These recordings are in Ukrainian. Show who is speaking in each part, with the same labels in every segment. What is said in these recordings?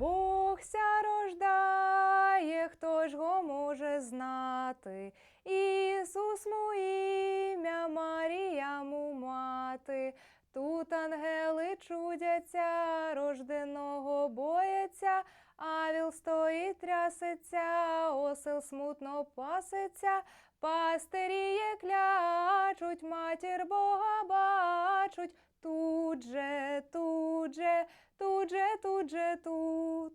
Speaker 1: Бог ся рождає, хто ж го може знати? Ісус му ім'я, Марія му мати. Тут ангели чудяться, рожденого бояться, Авіл стоїть трясеться, осел смутно паситься, пастирі є клячуть, матір Бога бачуть, тут же, тут же, тут же, тут же, тут.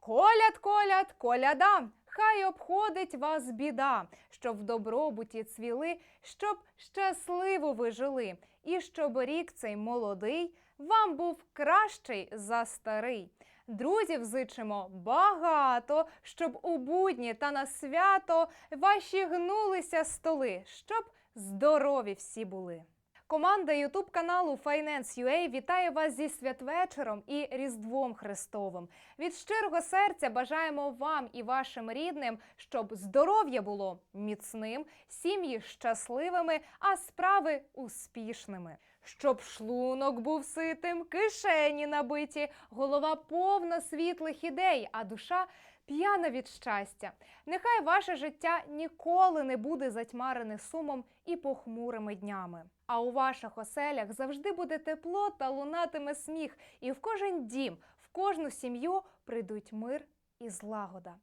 Speaker 1: Коляд, коляд, коляда, хай обходить вас біда, щоб в добробуті цвіли, щоб щасливо ви жили, і щоб рік цей молодий вам був кращий за старий. Друзів зичимо багато, щоб у будні та на свято ваші гнулися столи, щоб здорові всі були. Команда Ютуб каналу Finance.ua вітає вас зі святвечором і Різдвом Христовим. Від щирого серця бажаємо вам і вашим рідним, щоб здоров'я було міцним, сім'ї щасливими, а справи успішними. Щоб шлунок був ситим, кишені набиті, голова повна світлих ідей, а душа п'яна від щастя. Нехай ваше життя ніколи не буде затьмарене сумом і похмурими днями. А у ваших оселях завжди буде тепло та лунатиме сміх, і в кожен дім, в кожну сім'ю прийдуть мир і злагода.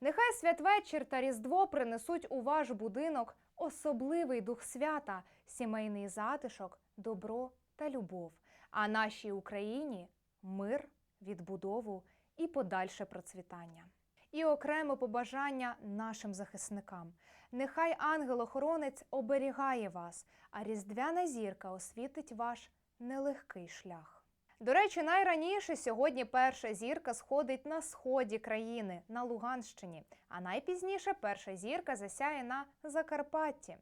Speaker 1: Нехай святвечір та Різдво принесуть у ваш будинок особливий дух свята, сімейний затишок, добро та любов. А нашій Україні мир, відбудову і подальше процвітання. І окреме побажання нашим захисникам. Нехай ангел-охоронець оберігає вас, а різдвяна зірка освітить ваш нелегкий шлях. До речі, найраніше сьогодні перша зірка сходить на сході країни на Луганщині, а найпізніше перша зірка засяє на Закарпатті.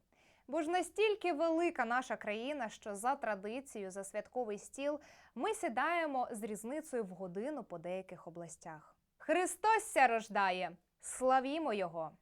Speaker 1: Бо ж настільки велика наша країна, що за традицією, за святковий стіл ми сідаємо з різницею в годину по деяких областях. Христос ся рождає! Славімо Його!